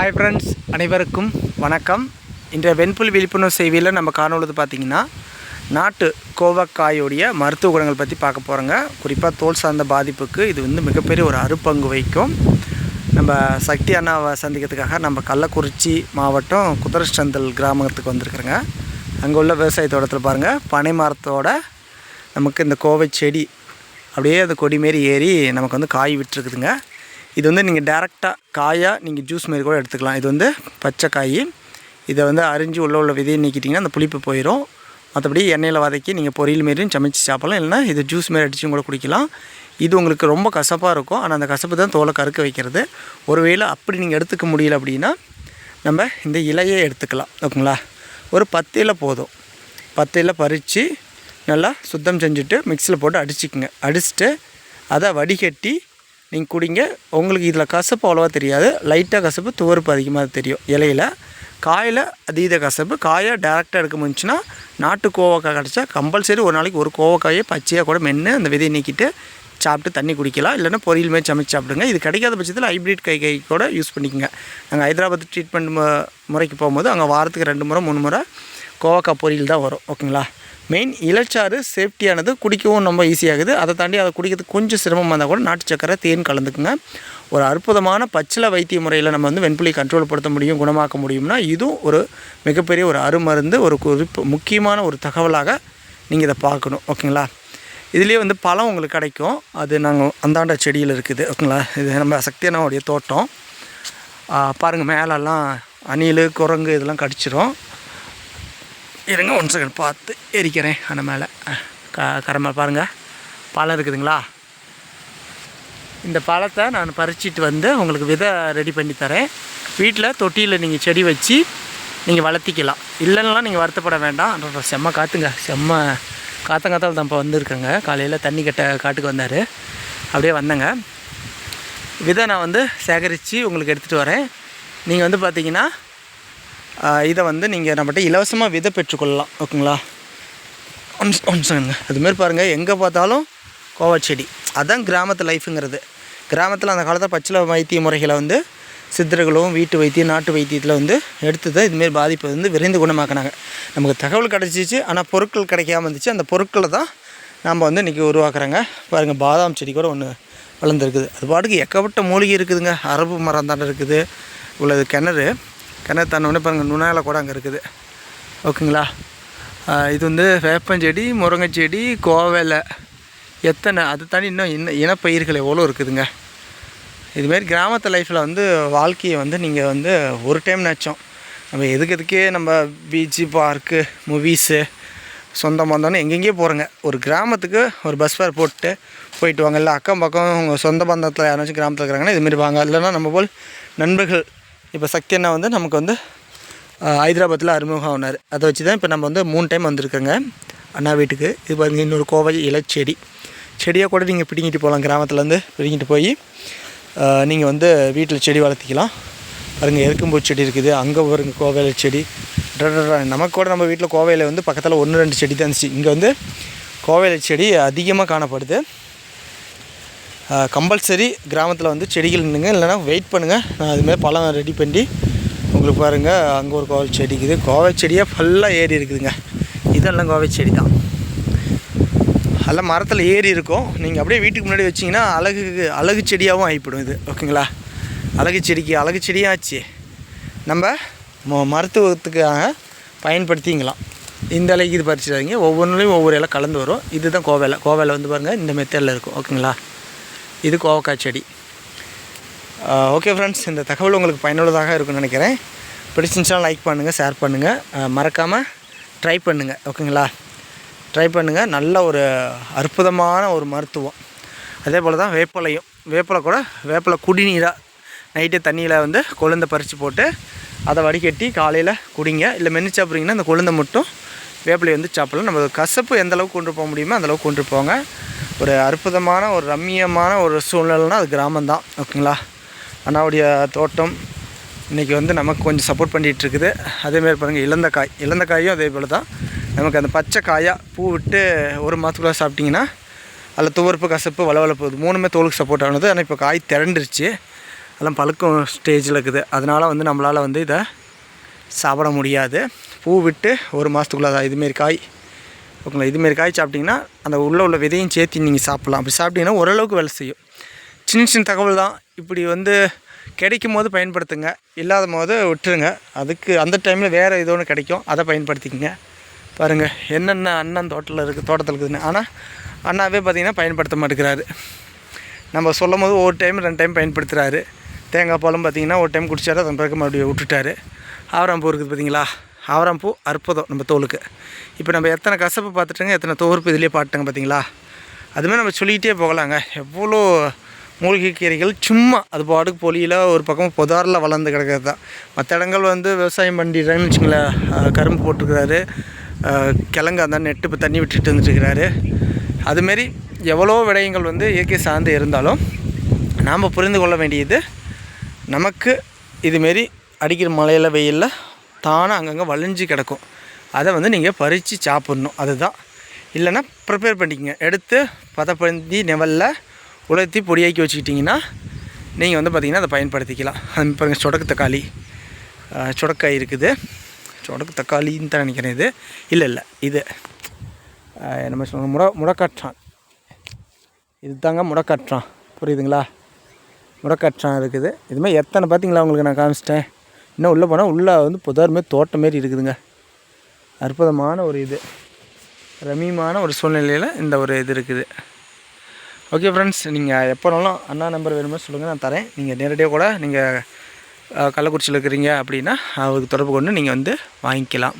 Hi friends அனைவருக்கும் வணக்கம். இன்றைய வெண்புல் விழிப்புணர்வு செய்தியில் நம்ம காணொழுது பார்த்திங்கன்னா நாட்டு கோவக்காயோடைய மருத்துவ குணங்கள் பற்றி பார்க்க போகிறோங்க குறிப்பாக தோல் சார்ந்த பாதிப்புக்கு இது வந்து மிகப்பெரிய ஒரு அருப்பங்கு வகிக்கும். நம்ம சக்தி அண்ணாவை சந்திக்கிறதுக்காக நம்ம கள்ளக்குறிச்சி மாவட்டம் குதிரச்சந்தல் கிராமத்துக்கு வந்திருக்குறோங்க. அங்கே உள்ள விவசாய தோட்டத்தில் பாருங்கள் பனை மரத்தோட நமக்கு இந்த கோவை செடி அப்படியே அந்த கொடி மாரி ஏறி நமக்கு வந்து காய் விட்டுருக்குதுங்க. இது வந்து நீங்கள் டேரெக்டாக காயாக நீங்கள் ஜூஸ் மாரி கூட எடுத்துக்கலாம். இது வந்து பச்சை காய். இதை வந்து அரிஞ்சு உள்ள உள்ள விதையை நீக்கிட்டிங்கன்னா அந்த புளிப்பு போயிடும் மற்றபடி எண்ணெயில் வதக்கி நீங்கள் பொரியல் மாரியும் சமைச்சு சாப்பிடலாம். இல்லைனா இது ஜூஸ் மாரி அடிச்சும் கூட குடிக்கலாம். இது உங்களுக்கு ரொம்ப கசப்பாக இருக்கும். ஆனால் அந்த கசப்பு தான் தோலை கறுக்க வைக்கிறது. ஒருவேளை அப்படி நீங்கள் எடுத்துக்க முடியல அப்படின்னா நம்ம இந்த இலையை எடுத்துக்கலாம். ஓகேங்களா? ஒரு பத்து இலை போதும். பத்து இலை பறித்து நல்லா சுத்தம் செஞ்சுட்டு மிக்சியில் போட்டு அடிச்சுக்குங்க. அடிச்சுட்டு அதை வடிகட்டி நீங்கள் குடிங்க. உங்களுக்கு இதில் கசப்பு அவ்வளோவா தெரியாது. லைட்டாக கசப்பு துவர்ப்பு அதிகமாக தெரியும். இலையில் காயில் அதீத கசப்பு காயை டேரெக்டாக எடுக்க முடிஞ்சுன்னா நாட்டு கோவக்காய் கிடச்சா கம்பல்சரி ஒரு நாளைக்கு ஒரு கோவக்காயை பச்சையாக கூட மென்று அந்த விதையை நீக்கிட்டு சாப்பிட்டு தண்ணி குடிக்கலாம். இல்லைன்னா பொரியல் மாதிரி சமைச்சு சாப்பிடுங்க. இது கிடைக்காத பட்சத்தில் ஹைப்ரிட் கை கை கூட யூஸ் பண்ணிக்கோங்க. நாங்கள் ஹைதராபாத் ட்ரீட்மெண்ட் முறைக்கு போகும்போது அங்கே வாரத்துக்கு ரெண்டு முறை மூணு முறை கோவக்காய் பொரியல் தான் வரும் ஓகேங்களா? மெயின் இளச்சாறு சேஃப்டியானது குடிக்கவும் ரொம்ப ஈஸியாகுது அதை தாண்டி அதை குடிக்கிறதுக்கு கொஞ்சம் சிரமமாக இருந்தால் கூட நாட்டு சக்கரை தேன் கலந்துக்குங்க. ஒரு அற்புதமான பச்சில வைத்திய முறையில் நம்ம வந்து வெண்புலி கண்ட்ரோல் படுத்த முடியும் குணமாக்க முடியும்னா இதுவும் ஒரு மிகப்பெரிய ஒரு அருமருந்து ஒரு குறிப்பு முக்கியமான ஒரு தகவலாக நீங்கள் இதை பார்க்கணும் ஓகேங்களா? இதுலேயே வந்து பழம் உங்களுக்கு கிடைக்கும். அது நாங்கள் அந்தாண்ட செடியில் இருக்குது ஓகேங்களா? இது நம்ம சக்தியனாவுடைய தோட்டம். பாருங்கள் மேலெல்லாம் அணில் குரங்கு இதெல்லாம் கடிச்சிரும். இருங்க ஒன் செகண்ட் பார்த்து எரிக்கிறேன் அந்த மேலே. க கரமாக பாருங்கள் பழம் இருக்குதுங்களா? இந்த பழத்தை நான் பறிச்சிட்டு வந்து உங்களுக்கு விதை ரெடி பண்ணி தரேன். வீட்டில் தொட்டியில் நீங்கள் செடி வச்சு நீங்கள் வளர்த்திக்கலாம். இல்லைன்னா நீங்கள் வருத்தப்பட வேண்டாம். செம்ம காற்றுங்க செம்ம காத்தங்காத்தால் தான் இப்போ வந்திருக்கேங்க. காலையில் தண்ணி கட்ட காட்டுக்கு வந்தார். அப்படியே வந்தேங்க. விதை நான் வந்து சேகரித்து உங்களுக்கு எடுத்துகிட்டு வரேன். நீங்கள் வந்து பார்த்தீங்கன்னா இதை வந்து நீங்கள் நம்மகிட்ட இலவசமாக விதை பெற்றுக்கொள்ளலாம். ஓகேங்களா? ஒன்ஸ் ஒன் அதுமாரி பாருங்கள் எங்கே பார்த்தாலும் கோவா செடி அதான் கிராமத்து லைஃபுங்கிறது. கிராமத்தில் அந்த காலத்தில் பச்சில வைத்திய முறைகளை வந்து சித்தர்களும் வீட்டு வைத்தியம் நாட்டு வைத்தியத்தில் வந்து எடுத்து தான் இதுமாரி பாதிப்பை வந்து விரைந்து குணமாக்குனாங்க. நமக்கு தகவல் கிடச்சிச்சு ஆனால் பொருட்கள் கிடைக்காம இருந்துச்சு. அந்த பொருட்களை தான் நாம் வந்து இன்றைக்கி உருவாக்குறாங்க. பாருங்கள் பாதாம் செடி கூட ஒன்று வளர்ந்துருக்குது. அது பாட்டுக்கு எக்கப்பட்ட மூலிகை இருக்குதுங்க. அரபு மரம் தானே இருக்குது. உள்ளது கிணறு. கிணறு தானே பாருங்கள் நுணாயில் கூட அங்கே இருக்குது. ஓகேங்களா? இது வந்து வேப்பஞ்செடி முருங்கைச்செடி கோவலை. எத்தனை அது தாண்டி இன்னும் இன்ன இனப்பயிர்கள் எவ்வளோ இருக்குதுங்க. இதுமாரி கிராமத்து லைஃப்பில் வந்து வாழ்க்கையை வந்து நீங்கள் வந்து ஒரு டைம் நினச்சோம். நம்ம எதுக்கு எதுக்கே நம்ம பீச்சு பார்க்கு மூவிஸு சொந்த பந்தம்னு எங்கெங்கேயோ போகிறோங்க ஒரு கிராமத்துக்கு ஒரு பஸ் ஃபேர் போட்டு போயிட்டு வாங்க. இல்லை அக்கம் பக்கம் உங்கள் சொந்த பந்தத்தில் யாராச்சும் கிராமத்தில் இருக்கிறாங்கன்னா இதுமாரி வாங்க. இல்லைன்னா நம்ம போல் நண்பர்கள் இப்போ சக்தி அண்ணா வந்து நமக்கு வந்து ஹைதராபாத்தில் அறிமுகம் ஆனார் அதை வச்சு தான் இப்போ நம்ம வந்து மூணு டைம் வந்திருக்கோங்க அண்ணா வீட்டுக்கு. இது பாருங்க இன்னொரு கோவை இலைச்செடி செடியாக கூட நீங்கள் பிடிங்கிட்டு போகலாம். கிராமத்துலேருந்து பிடிங்கிட்டு போய் நீங்கள் வந்து வீட்டில் செடி வளர்த்திக்கலாம். பாருங்கள் எருக்கும்பூ செடி இருக்குது. அங்கே பாருங்க கோவையில் செடி. நமக்கு கூட நம்ம வீட்டில் கோவையில் வந்து பக்கத்தில் ஒன்று ரெண்டு செடி தான் இருந்துச்சு. இங்கே வந்து கோவையில் செடி அதிகமாக காணப்படுது. கம்பல்சரி கிராமத்தில் வந்து செடிகள் நின்றுங்க இல்லைன்னா வெயிட் பண்ணுங்கள் நான் அதுமாதிரி பழம் ரெடி பண்ணி உங்களுக்கு பாருங்கள் அங்கே ஒரு கோவை செடி இருக்குது. கோவை செடியாக ஃபுல்லாக ஏறி இருக்குதுங்க. இதெல்லாம் கோவை செடி தான். எல்லாம் மரத்தில் ஏறி இருக்கும். நீங்கள் அப்படியே வீட்டுக்கு முன்னாடி வச்சிங்கன்னா அழகு அழகு செடியாகவும் ஆகிப்படும் இது. ஓகேங்களா? அழகு செடிக்கு அழகு செடியாச்சு நம்ம ம- மருத்துவத்துக்காக பயன்படுத்திங்களாம் இந்த இலைக்கு இது பறிச்சிடாதீங்க. ஒவ்வொன்றுலையும் ஒவ்வொரு இலை கலந்து வரும். இதுதான் கோவையில். கோவையில் வந்து பாருங்கள் இந்த மெத்தடில் இருக்கும். ஓகேங்களா? இது கோவக்காய் செடி. ஓகே ஃப்ரெண்ட்ஸ் இந்த தகவல் உங்களுக்கு பயனுள்ளதாக இருக்கும்னு நினைக்கிறேன். பிடிச்சிருந்துச்சா லைக் பண்ணுங்கள் ஷேர் பண்ணுங்கள் மறக்காமல் ட்ரை பண்ணுங்கள் ஓகேங்களா ட்ரை பண்ணுங்கள் நல்ல ஒரு அற்புதமான ஒரு மருத்துவம். அதே போல் தான் வேப்பலையும். வேப்பலை கூட வேப்பலை குடிநீராக நைட்டு தண்ணியில் வந்து கொழுந்தை பறித்து போட்டு அதை வடிகட்டி காலையில் குடிங்க. இல்லை மென்று சாப்பிட்றீங்கன்னா அந்த கொழுந்தை மட்டும் வேப்பிலையை வந்து சாப்பிடலாம். நம்ம கசப்பு எந்தளவுக்கு கொண்டு போக முடியுமோ அந்த அளவுக்கு கொண்டு போங்க. ஒரு அற்புதமான ஒரு ரம்மியமான ஒரு சூழ்நிலைனா அது கிராமம்தான். ஓகேங்களா? அண்ணாவுடைய தோட்டம் இன்றைக்கி வந்து நமக்கு கொஞ்சம் சப்போர்ட் பண்ணிகிட்டு இருக்குது அதேமாரி பாருங்கள் இழந்த காய் இழந்த காயும் அதே போல் தான் நமக்கு அந்த பச்சை காயாக பூ விட்டு ஒரு மாதத்துக்குள்ளே சாப்பிட்டிங்கன்னா அதில் துவர்ப்பு கசப்பு வளவளப்பு இது மூணுமே தோலுக்கு சப்போர்ட் ஆனது. ஆனால் இப்போ காய் திரண்டுருச்சு. அதெல்லாம் பழுக்கும் ஸ்டேஜில் இருக்குது. அதனால் வந்து நம்மளால் வந்து இதை சாப்பிட முடியாது. பூ விட்டு ஒரு மாதத்துக்குள்ளே தான் இதுமாரி காய் ஓகேங்களா? இதுமாரி காய் சாப்பிட்டிங்கன்னா அந்த உள்ளே உள்ள விதையும் சேர்த்து நீங்கள் சாப்பிட்லாம். அப்படி சாப்பிட்டீங்கன்னா ஓரளவுக்கு வேலை செய்யும். சின்ன சின்ன தகவல் தான். இப்படி வந்து கிடைக்கும் போது பயன்படுத்துங்க. இல்லாத போது விட்டுருங்க. அதுக்கு அந்த டைமில் வேறு ஏதோ ஒன்று கிடைக்கும். அதை பயன்படுத்திக்கங்க. பாருங்கள் என்னென்ன அண்ணன் தோட்டத்தில் இருக்குது தோட்டத்தில் இருக்குதுன்னு. ஆனால் அண்ணாவே பார்த்திங்கன்னா பயன்படுத்த மாட்டேங்கிறாரு. நம்ம சொல்லும் போது ஒரு டைம் ரெண்டு டைம் பயன்படுத்துகிறாரு தேங்காய் பாலும் பார்த்திங்கன்னா ஒரு டைம் குடிச்சாரு அதன் பிறகு மறுபடியும் விட்டுட்டாரு. ஆவராம்பூ இருக்குது பார்த்தீங்களா ஆவராம்பூ அற்புதம் நம்ம தோலுக்கு. இப்போ நம்ம எத்தனை கசப்பு பார்த்துட்டுங்க எத்தனை தோறுப்பு இதுலேயே பாட்டுங்க பார்த்தீங்களா அதுமாதிரி நம்ம சொல்லிக்கிட்டே போகலாங்க. எவ்வளோ மூலிகை கீரைகள் சும்மா அது பாட்டுக்கு பொலியில் ஒரு பக்கம் புதாரில் வளர்ந்து கிடக்கிறது தான். மற்ற இடங்கள் வந்து விவசாயம் பண்ணிடுறாங்கன்னு வச்சுங்களேன் கரும்பு போட்டிருக்கிறாரு கிழங்கு அந்த நெட்டு இப்போ தண்ணி விட்டுட்டு வந்துட்டுருக்கிறாரு அதுமாரி எவ்வளோ விடயங்கள் வந்து இயற்கை சார்ந்து இருந்தாலும் நாம் புரிந்து கொள்ள வேண்டியது நமக்கு இதுமாரி அடிக்கிற மழையில் வெயிலில் தானாக அங்கங்கே வளைஞ்சு கிடக்கும். அதை வந்து நீங்கள் பறித்து சாப்பிட்ணும். அதுதான். இல்லைன்னா ப்ரிப்பேர் பண்ணிக்கங்க. எடுத்து பதப்படுத்தி நெவலில் உலர்த்தி பொடியாக்கி வச்சுக்கிட்டிங்கன்னா நீங்கள் வந்து பார்த்திங்கன்னா அதை பயன்படுத்திக்கலாம். அது பாருங்கள் சொடக்கு தக்காளி. சுடக்காய் சொடக்காய் இருக்குது. சொடக்கு தக்காளின்னு தான் நினைக்கிறேன் இது. இல்லை இல்லை இது. அஹ், நம்ம சொல்ல முட முடக்கற்றான். இது தாங்க புரியுதுங்களா? முடக்கற்றான் இருக்குது. இதுமாதிரி எத்தனை பார்த்தீங்களா உங்களுக்கு நான் காமிச்சிட்டேன்? இன்னும் உள்ளே போனால் உள்ளே வந்து புதாருமே தோட்டம் மாரி இருக்குதுங்க. அற்புதமான ஒரு இது. ரம்மியமான ஒரு சூழ்நிலையில் இந்த ஒரு இது இருக்குது. ஓகே ஃப்ரெண்ட்ஸ் நீங்கள் எப்போனாலும் அண்ணா நம்பர் வேணுமோ சொல்லுங்கள் நான் தரேன். நீங்கள் நேரடியாக கூட நீங்கள் கள்ளக்குறிச்சியில் இருக்கிறீங்க அப்படின்னா அவருக்கு தொடர்பு கொண்டு நீங்கள் வந்து வாங்கிக்கலாம்.